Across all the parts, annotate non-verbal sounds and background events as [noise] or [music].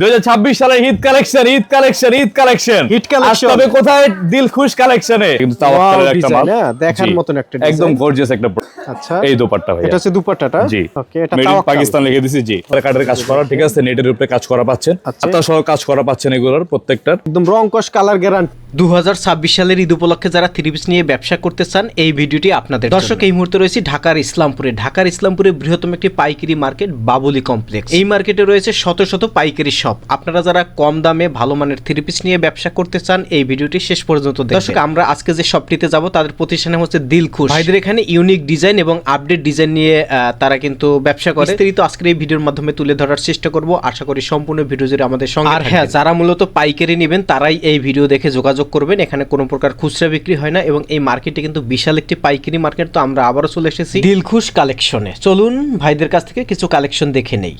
দুই সালের Eid collection Eid collection Eid collection. Collection. তবে কোথায়? দিল খুশ কালেকশনে কিন্তু তাও একটা মাল। হ্যাঁ, দেখার মতন একটা। একদম গর্জিয়াস একটা আচ্ছা। এই দোপাট্টা ভাই এটা হচ্ছে দোপাট্টাটা? জি। ওকে এটা তাওয়াক্কাল। পাকিস্তান লিখে দিছি জি। কাটের কাজ করা ঠিক আছে? নেটের উপরে কাজ করা পাচ্ছেন। আপনারা আতা সহ কাজ করা পাচ্ছেন এগুলোর প্রত্যেকটার। একদম রং কষ কালার গ্যারান্টি দু হাজার ছাব্বিশ সালের ঈদ উপলক্ষে যারা থ্রি পিস নিয়ে ব্যবসা করতে চান এই ভিডিওটি আপনাদের দর্শক এই মুহূর্তে রয়েছে ঢাকার ইসলামপুরে। ঢাকার ইসলামপুরে বৃহত্তম একটি পাইকারি মার্কেট বাবুলি কমপ্লেক্স। এই মার্কেটে রয়েছে শত শত পাইকারি শপ। আপনারা যারা কম দামে ভালো মানের থ্রি পিস নিয়ে ব্যবসা করতে চান এই ভিডিওটি শেষ পর্যন্ত দর্শক আমরা আজকে যে শপটিতে যাব তাদের প্রতিষ্ঠানে হচ্ছে দিলখুশ। ভাইদের এখানে ইউনিক ডিজাইন এবং আপডেট ডিজাইন নিয়ে তারা কিন্তু ব্যবসা করে। বিস্তারিত আজকের এই ভিডিওর মাধ্যমে তুলে ধরার চেষ্টা করব। আশা করি সম্পূর্ণ ভিডিও জুড়ে আমাদের সঙ্গে আর হ্যাঁ যারা মূলত পাইকারি নেবেন তারাই এই ভিডিও দেখে যোগাযোগ করবেন। এখানে কোনো প্রকার খুচরা বিক্রি হয় না এবং এই মার্কেটে কিন্তু বিশাল একটি পাইকারি মার্কেট। তো আমরা আবারও চলে এসেছি দিলখুশ কালেকশনে। চলুন ভাইদের কাছ থেকে কিছু কালেকশন দেখে নেই।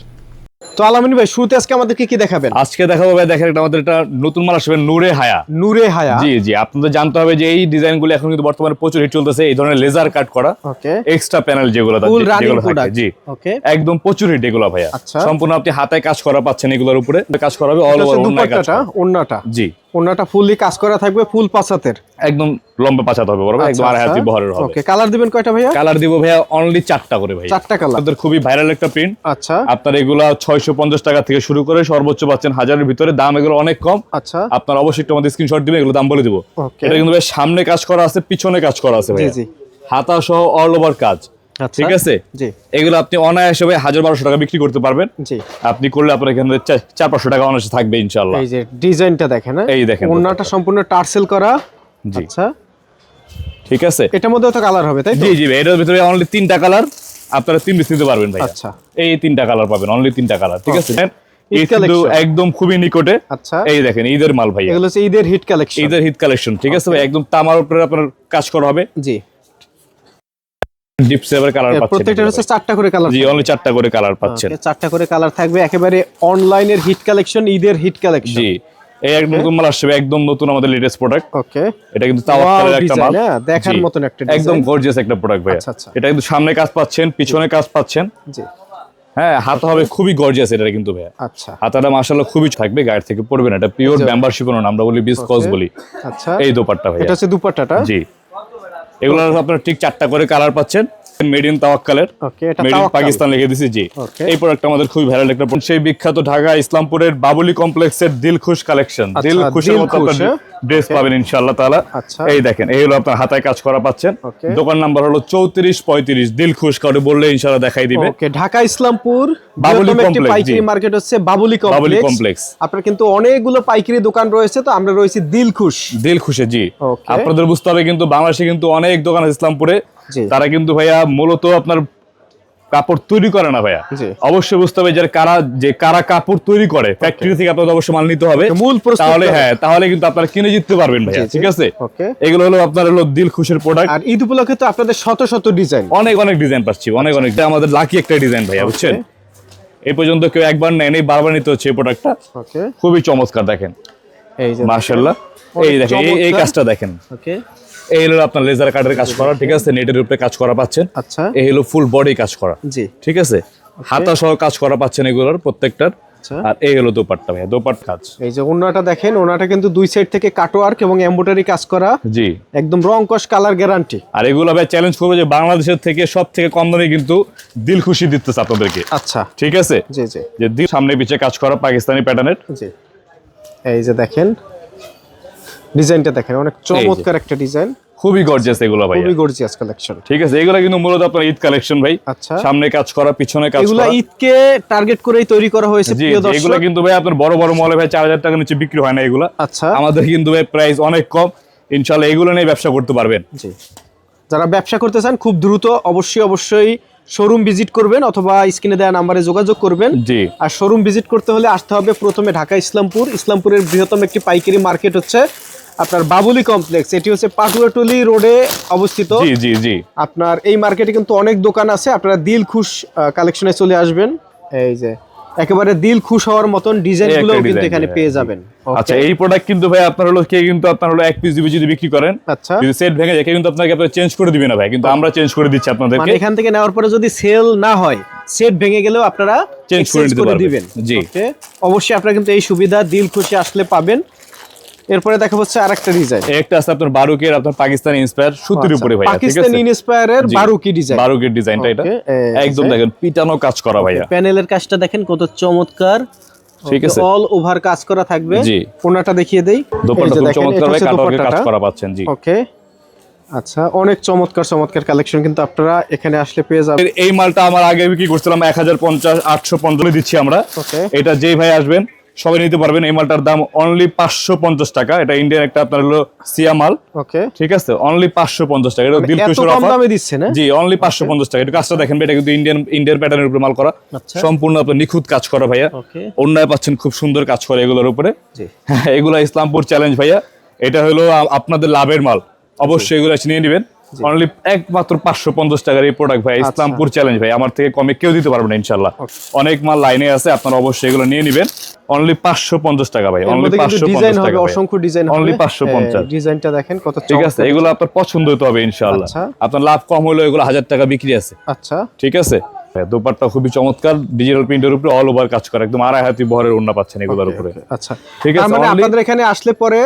তো আলামিন ভাই শুরুতে আজকে আমাদেরকে কি দেখাবেন? আজকে দেখাবো ভাই দেখেন এটা আমাদের একটা নতুন মাল আসবে নূরে হায়া। নূরে হায়া। জি জি আপনাদের জানতে হবে যে এই ডিজাইনগুলো এখন কিন্তু বর্তমানে প্রচুর হিট চলতেছে এই ধরনের লেজার কাট করা। ওকে। এক্সট্রা প্যানেল যেগুলো থাকে, যেগুলো থাকে জি। ওকে। একদম প্রচুর হিট এগুলো ভাইয়া। আচ্ছা। সম্পূর্ণ আপনি হাতে কাজ করা পাচ্ছেন এগুলোর উপরে। কাজ করা হবে অল ওভার। ওন্নাটা। জি। ওন্নাটা ফুললি কাজ করা থাকবে ফুল পাঁচাতের একদম লম্বা পাচাতে হবে ভাই, একদম আড়াই হাতি বহরের হবে। ওকে কালার দিবেন কয়টা ভাইয়া? কালার দিব ভাইয়া অনলি চারটা করে ভাই চারটা কালার আপনাদের খুবই ভাইরাল একটা প্রিন্ট আচ্ছা। আপনার এগুলা ছয়শো পঞ্চাশ টাকা থেকে শুরু করে সর্বোচ্চ পাচ্ছেন হাজারের ভিতরে দাম এগুলো অনেক কম। আচ্ছা। আপনার অবশ্যই একটু আমাদের স্ক্রিনশট দিবেন এগুলো দাম বলে দিব। এটা কিন্তু ভাই সামনে কাজ করা আছে পিছনে কাজ করা আছে জি ভাইয়া। জি। হাতা সহ অল ওভার কাজ। আচ্ছা ঠিক আছে? এগুলো আপনি অনায়াসে ভাই হাজার বারোশো টাকা বিক্রি করতে পারবেন। আপনি করলে আপনার এখানে চার পাঁচশো টাকা অনায়াসে থাকবে ইনশাল্লাহ এই যে ডিজাইনটা দেখেন হ্যাঁ? এই দেখেন ওন্নাটা সম্পূর্ণ টার্সেল করা। জি। আচ্ছা। ঠিক আছে? এটার মধ্যেও তো কালার হবে তাই জি জি এটার ভিতরে অনলি তিনটা কালার আপনারা তিন পিস নিতে পারবেন ভাই আচ্ছা। এই তিনটা কালার পাবেন অনলি তিনটা কালার ঠিক আছে? কিন্তু collection। একদম খুবই নিকটে। আচ্ছা। এই দেখেন ঈদের মাল ভাই এগুলো হচ্ছে ঈদের হিট কালেকশন ঈদের হিট কালেকশন ঠিক আছে ভাই? একদম তামার উপরে আপনার কাজ করা হবে। জি। কালার পাচ্ছেন প্রত্যেকটা হচ্ছে চারটা করে কালার জি অনলি চারটা করে কালার পাচ্ছেন। চারটা করে কালার থাকবে। একেবারে অনলাইনের হিট কালেকশন ঈদের হিট কালেকশন জি এই এক নতুন মাল আসবে একদম নতুন আমাদের লেটেস্ট প্রোডাক্ট ওকে এটা কিন্তু তাওয়াক্কালের একটা মাল। হ্যাঁ, দেখার মতন একটা। একদম গর্জিয়াস একটা প্রোডাক্ট ভাই আচ্ছা, আচ্ছা। এটা কিন্তু সামনে কাজ পাচ্ছেন পিছনে কাজ পাচ্ছেন। জি। হ্যাঁ হাত হবে খুবই গর্জিয়াস এটা কিন্তু ভাই আচ্ছা। হাতাটা মাশাআল্লাহ খুবই থাকবে গায়ের থেকে পড়বে না। এটা পিওর ব্যাম্বার শিকোনো না আমরা বলি বিস কস বলি। আচ্ছা। এই দোপাট্টা ভাই এটা হচ্ছে দুপাট্টাটা? জি। এগুলো আপনার ঠিক চারটা করে কালার পাচ্ছেন। Made in তাওয়াক্কালের। ওকে এটা মেড ইন পাকিস্তান লিখে দিছি জি। এই প্রোডাক্ট আমাদের খুবই একটা। সেই বিখ্যাত ঢাকা ইসলামপুরের বাবুলি কমপ্লেক্সের দিলখুশ কালেকশন দিলখুশের মতো? ড্রেস পাবেন ইনশাআল্লাহ তাআলা। আচ্ছা। এই দেখেন এই হলো আপনার হাতায় কাজ করা পাচ্ছেন। দোকান নাম্বার হলো দিলখুশ কাউকে বললে ইনশাআল্লাহ দেখাই দিবে। ওকে ঢাকা ইসলামপুর বাবুলি complex, পাইকারি মার্কেট হচ্ছে বাবুলি কমপ্লেক্স। আপনার কিন্তু অনেকগুলো পাইকারি দোকান রয়েছে তো আমরা রয়েছি দিলখুশ। দিলখুশে জি। আপনাদের বুঝতে হবে কিন্তু বাংলাদেশে কিন্তু অনেক দোকান আছে ইসলামপুরে। তারা কিন্তু ভাইয়া মূলত আপনার কাপড় তৈরি করে না ভাইয়া। অবশ্যই বুঝতে হবে যে কারা যে কারা কাপড় তৈরি করে ফ্যাক্টরি থেকে আপনাদের অবশ্যই মাল নিতে হবে। মূল তাহলে হ্যাঁ তাহলে কিন্তু আপনারা কিনে জিততে পারবেন ভাইয়া। ঠিক আছে? এগুলো হলো আপনার হলো দিল খুশের প্রোডাক্ট আর ঈদ উপলক্ষে তো আপনাদের শত শত ডিজাইন অনেক অনেক ডিজাইন পাচ্ছি অনেক অনেক। আমাদের লাকি একটা ডিজাইন ভাইয়া বুঝছেন? এই পর্যন্ত কেউ একবার নেয়নি বারবার নিতে হচ্ছে এই প্রোডাক্টটা খুবই চমৎকার দেখেন। এই যে মার্শাল্লাহ এই দেখেন এই- কাজটা দেখেন। ওকে। এই হলো আপনার লেজার কাটের কাজ করা ঠিক আছে? নেটের উপরে কাজ করা পাচ্ছেন। আচ্ছা। এই হলো ফুল বডি কাজ করা জি। ঠিক আছে? হাতা সহ কাজ করা পাচ্ছেন এগুলোর প্রত্যেকটার। আচ্ছা। আর এই হলো দোপাট্টা ভাইয়া দোপাট কাজ। এই যে ওনাটা দেখেন ওনাটা কিন্তু দুই সাইড থেকে কাটওয়ার্ক এবং এমব্রয়ডারি কাজ করা। জি। একদম রং কস কালার গ্যারান্টি আর এগুলো ভাই চ্যালেঞ্জ করব যে বাংলাদেশের থেকে সব থেকে কম দামে কিন্তু দিল খুশি দিতেছে আপনাদেরকে। আচ্ছা। ঠিক আছে? জি জি। যে দিল সামনে পিছে কাজ করা পাকিস্তানি প্যাটার্নের জি। এই যে দেখেন ডিজাইনটা দেখেন অনেক চমৎকার একটা ডিজাইন। খুবই গর্জিয়াস এগুলো ভাই খুবই গর্জিয়াস কালেকশন ঠিক আছে এগুলো কিন্তু মূলত আপনার ঈদ কালেকশন ভাই। আচ্ছা। সামনে কাজ করা পিছনে কাজ এগুলা করা। ঈদকে টার্গেট করেই তৈরি করা হয়েছে প্রিয় জি, এগুলো কিন্তু ভাই আপনার বড় বড় মলে ভাই চার হাজার টাকার নিচে বিক্রি হয় না এগুলা। আচ্ছা। আমাদের কিন্তু ভাই প্রাইস অনেক কম। ইনশাল্লাহ এগুলো নিয়ে ব্যবসা করতে পারবেন। জি। যারা ব্যবসা করতে চান খুব দ্রুত অবশ্যই অবশ্যই শোরুম ভিজিট করবেন অথবা স্ক্রিনে দেওয়া নাম্বারে যোগাযোগ করবেন। জি। আর শোরুম ভিজিট করতে হলে আসতে হবে প্রথমে ঢাকা ইসলামপুর। ইসলামপুরের বৃহত্তম একটি পাইকারি মার্কেট হচ্ছে আপনার বাবুলি কমপ্লেক্স এটি হচ্ছে পাটুয়াটুলি রোডে অবস্থিত। জি জি জি। আপনার এই মার্কেটে কিন্তু অনেক দোকান আছে আপনারা দিল খুশ কালেকশনে চলে আসবেন। এই যে একেবারে দিল খুশ হওয়ার মতন ডিজাইনগুলো কিন্তু এখানে পেয়ে যাবেন। আচ্ছা এই প্রোডাক্ট কিন্তু ভাই আপনার হলো কে কিন্তু আপনার হলো এক পিস দুই যদি বিক্রি করেন আচ্ছা। যদি সেট ভেঙে যায় কিন্তু আপনাকে আপনার চেঞ্জ করে দিবে না ভাই কিন্তু আমরা চেঞ্জ করে দিচ্ছি মানে এখান থেকে নেওয়ার পরে যদি সেল না হয় সেট ভেঙে গেলেও আপনারা চেঞ্জ করে নিতে পারবেন দিবেন। জি। ওকে অবশ্যই আপনারা কিন্তু এই সুবিধা দিল খুশি আসলে পাবেন। এরপরে দেখা হচ্ছে আরেকটা ডিজাইন একটা আছে আপনার বারুকের আপনার পাকিস্তানি ইন্সপায়ার সুতির উপরে আচ্ছা, পাকিস্তানি ইন্সপায়ারের বারুকি ডিজাইন বারুকের ডিজাইনটা এটা। একদম দেখেন পিটানো কাজ করা ভাইয়া। প্যানেলের কাজটা দেখেন কত চমৎকার। ঠিক আছে। অল ওভার কাজ করা থাকবে। জি। কোনাটা দেখিয়ে দেই। দোপাট্টা খুব চমৎকার ভাই কাটওয়ার্কের কাজ করা পাচ্ছেন জি। ওকে আচ্ছা অনেক চমৎকার চমৎকার কালেকশন কিন্তু আপনারা এখানে আসলে পেয়ে যাবেন। এই মালটা আমার আগে বিক্রি করছিলাম এক হাজার পঞ্চাশ আটশো পঞ্চাশ দিচ্ছি আমরা। এটা যেই ভাই আসবেন সবাই নিতে পারবেন। এই মালটার দাম অনলি পাঁচশো পঞ্চাশ টাকা। এটা ইন্ডিয়ান একটা আপনার হলো সিয়া মাল। ওকে ঠিক আছে? অনলি পাঁচশো পঞ্চাশ টাকা। এটা দিল দামে দিচ্ছে না? জি অনলি পাঁচশো পঞ্চাশ টাকা। এটা কাজটা দেখেন এটা কিন্তু ইন্ডিয়ান ইন্ডিয়ান প্যাটার্নের উপরে মাল করা। আচ্ছা। সম্পূর্ণ আপনার নিখুঁত কাজ করা ভাইয়া। অন্যায় পাচ্ছেন খুব সুন্দর কাজ করে এগুলোর উপরে। হ্যাঁ, [laughs] এগুলা ইসলামপুর চ্যালেঞ্জ ভাইয়া। এটা হলো আপনাদের লাভের মাল। অবশ্যই এগুলো নিয়ে নেবেন। অনলি একমাত্র পাঁচশো পঞ্চাশ টাকার এই প্রোডাক্ট ভাই আচ্ছা। ইসলামপুর চ্যালেঞ্জ ভাই। আমার থেকে কমে কেউ দিতে পারবে না ইনশাল্লাহ। অনেক মাল লাইনে আছে আপনারা অবশ্যই এগুলো নিয়ে নেবেন। অনলি পাঁচশো পঞ্চাশ টাকা ভাই অনলি পাঁচশো পঞ্চাশ টাকা অসংখ্য ডিজাইন Only 550 এই ডিজাইনটা দেখেন কত ঠিক আছে এগুলো আপনার পছন্দ হতে হবে ইনশাল্লাহ। আচ্ছা। আপনার লাভ কম হলেও এগুলো হাজার টাকা বিক্রি আছে। আচ্ছা। ঠিক আছে? দোপারটা খুবই চমৎকার ডিজিটাল প্রিন্টের উপরে অল ওভার কাজ করা একদম আড়াই হাতি বহরের পাচ্ছেন এগুলোর উপরে। আচ্ছা। ঠিক আছে, মানে আপনাদের এখানে আসলে পরে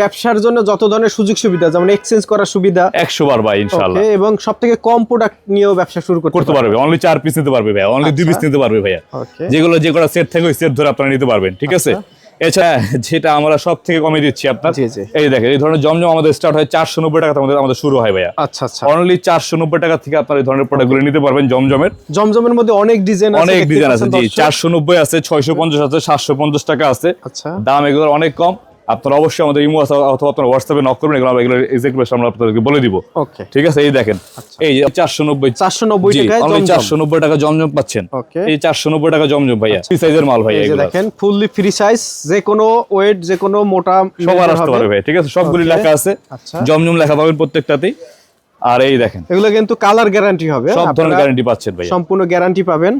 ব্যবসার জন্য যত ধরনের সুযোগ সুবিধা যেমন এক্সচেঞ্জ করার সুবিধা। একশো বার ভাই ইনশাল্লাহ এবং সব থেকে কম প্রোডাক্ট নিয়েও ব্যবসা শুরু করতে পারবে অনলি চার পিস নিতে পারবে ভাইয়া অনলি দুই পিস নিতে পারবে ভাইয়া। যেগুলো যে কটা সেট থাকে ওই সেট ধরে আপনারা নিতে পারবেন ঠিক আছে? এছাড়া যেটা আমরা সব থেকে কমে দিচ্ছি আপনার। এই দেখেন এই ধরনের জমজম আমাদের স্টার্ট হয় চারশো নব্বই টাকা আমাদের আমাদের শুরু হয় ভাইয়া। আচ্ছা আচ্ছা। অনলি চারশো নব্বই টাকা থেকে আপনার এই ধরনের প্রোডাক্টগুলো নিতে পারবেন জমজমের। জমজমের মধ্যে অনেক ডিজাইন অনেক ডিজাইন আছে জি চারশো নব্বই আছে ছয়শো পঞ্চাশ আছে সাতশো পঞ্চাশ টাকা আছে। আচ্ছা। দাম এগুলোর অনেক কম। আপনারা অবশ্যই আমাদের ইমো অথবা আপনার হোয়াটসঅ্যাপে নক করবেন এগুলো আমরা এগুলো এক্সাক্ট প্রাইস আমরা আপনাদেরকে বলে দিব। ওকে ঠিক আছে? এই দেখেন এই যে চারশো নব্বই চারশো নব্বই টাকায় জমজম। চারশো নব্বই টাকা জমজম পাচ্ছেন। এই চারশো নব্বই টাকা জমজম ভাইয়া। ফ্রি সাইজের মাল ভাইয়া এই এগুলো। দেখেন ফুললি ফ্রি সাইজ যে কোনো ওয়েট যে কোনো মোটা সবার আসতে। পারবে ভাই ঠিক আছে? সবগুলি. লেখা আছে। আচ্ছা। জমজম লেখা পাবেন প্রত্যেকটাতেই। আর এই দেখেন। এগুলো কিন্তু কালার গ্যারান্টি হবে। সব ধরনের গ্যারান্টি পাচ্ছেন ভাই সম্পূর্ণ গ্যারান্টি পাবেন।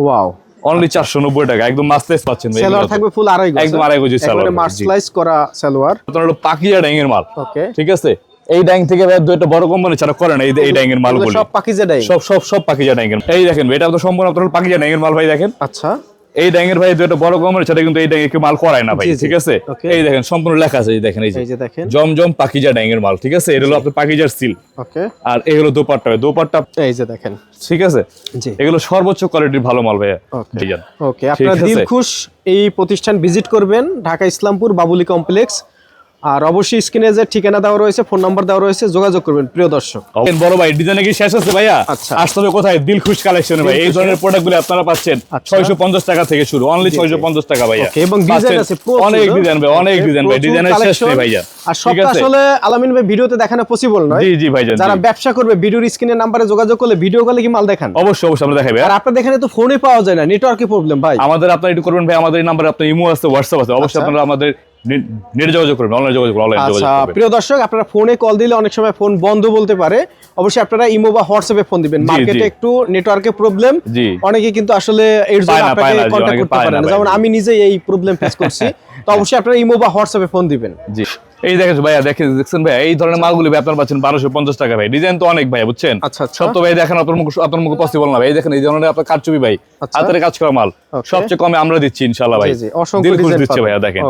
ওয়াও অনলি চারশো নব্বই টাকা একদম মাসলেস পাচ্ছেন ভাই সেলোয়ার থাকবে ফুল আড়াই গজ। একদম আড়াই গজ সালোয়ার একেবারে থাকবে, করা সালোয়ার। আপনার হলো পাকিয়া ড্যাং এর মাল ওকে ঠিক আছে? এই ড্যাং থেকে ভাই দু একটা বড় কোম্পানি ছাড়া করে না এই এই ড্যাং এর মালগুলো। সব পাকিজা ড্যাং সব সব সব পাকিজা ড্যাং এই দেখেন এটা তো সম্পূর্ণ আপনার পাকিজা ড্যাং এর মাল ভাই দেখেন। আচ্ছা। এই ড্যাঙের ভাই যেটা বড় কোম্পানি সেটা কিন্তু এই ড্যাঙে কেউ মাল করায় না ভাই। ঠিক আছে? এই দেখেন সম্পূর্ণ লেখা আছে এই দেখেন এই যে। দেখেন। জমজম পাকিজা ড্যাঙের মাল ঠিক আছে? এগুলো হলো আপনার পাকিজার সিল। ওকে। আর এগুলো হলো দোপাট্টা দোপাট্টা এই যে দেখেন। ঠিক আছে? জি। এগুলো সর্বোচ্চ কোয়ালিটির ভালো মাল ভাইয়া। ওকে। ওকে আপনারা দিল খুশ এই প্রতিষ্ঠান ভিজিট করবেন ঢাকা ইসলামপুর বাবুলি কমপ্লেক্স। আর অবশ্যই স্ক্রিনে যে ঠিকানা দেওয়া রয়েছে ফোন নাম্বার দেওয়া রয়েছে যোগাযোগ করবেন প্রিয় দর্শক। বড় ভাই ডিজাইনে কি শেষ আছে ভাইয়া? আচ্ছা। আসতে হবে কোথায়? দিলখুশ কালেকশনে ভাই। এই ধরনের প্রোডাক্টগুলো আপনারা পাচ্ছেন আচ্ছা। ছয়শো পঞ্চাশ টাকা থেকে শুরু অনলি ছয়শো পঞ্চাশ টাকা ভাইয়া। এবং ডিজাইন আছে অনেক ডিজাইন ভাই অনেক ডিজাইন ভাই। ডিজাইনের শেষ নেই ভাইয়া। আর আছে? আসলে আলামিন ভাই ভিডিওতে দেখানো পসিবল নয়। জি জি ভাইজান যারা ব্যবসা করবে ভিডিওর স্ক্রিনের নাম্বারে যোগাযোগ করলে ভিডিও কলে কি মাল দেখান? অবশ্যই অবশ্যই আমরা ভাই আর আপনাদের এখানে তো ফোনে পাওয়া যায় না নেটওয়ার্কের প্রবলেম ভাই। আমাদের আপনার একটু করবেন ভাই আমাদের এই নাম্বারে আপনার ইমো আছে হোয়াটসঅ্যাপ আছে। অবশ্যই আচ্ছা। আপনারা আমাদের নেট যোগাযোগ করবেন অনলাইন যোগাযোগ করবেন অনলাইন যোগাযোগ আচ্ছা করবেন। প্রিয় দর্শক আপনারা ফোনে কল দিলে অনেক সময় ফোন বন্ধ বলতে পারে। অবশ্যই আপনারা ইমো বা হোয়াটসঅ্যাপে ফোন দিবেন। মার্কেটে একটু নেটওয়ার্কের প্রবলেম অনেকে কিন্তু আসলে এর জন্য আপনাকে অনেকে করতে পারে না, যেমন আমি নিজেই এই প্রবলেম ফেস করছি। [laughs] তো অবশ্যই আপনারা ইমো বা হোয়াটসঅ্যাপে ফোন দিবেন। জি। এই দেখেন ভাইয়া দেখেন দেখছেন ভাই এই ধরনের মালগুলি ভাই আপনার পাচ্ছেন বারোশো পঞ্চাশ টাকা ভাই। ডিজাইন তো অনেক ভাই বুঝছেন? আচ্ছা, আচ্ছা। সব তো ভাই দেখেন আপনার মুখ আপনার মুখে পসিবল না ভাই। এই দেখেন এই ধরনের আপনার কারচুপি ভাই। আচ্ছা। হাতের কাজ করা মাল। সবচেয়ে কমে আমরা দিচ্ছি ইনশাল্লাহ ভাই। দিচ্ছে ভাইয়া দেখেন।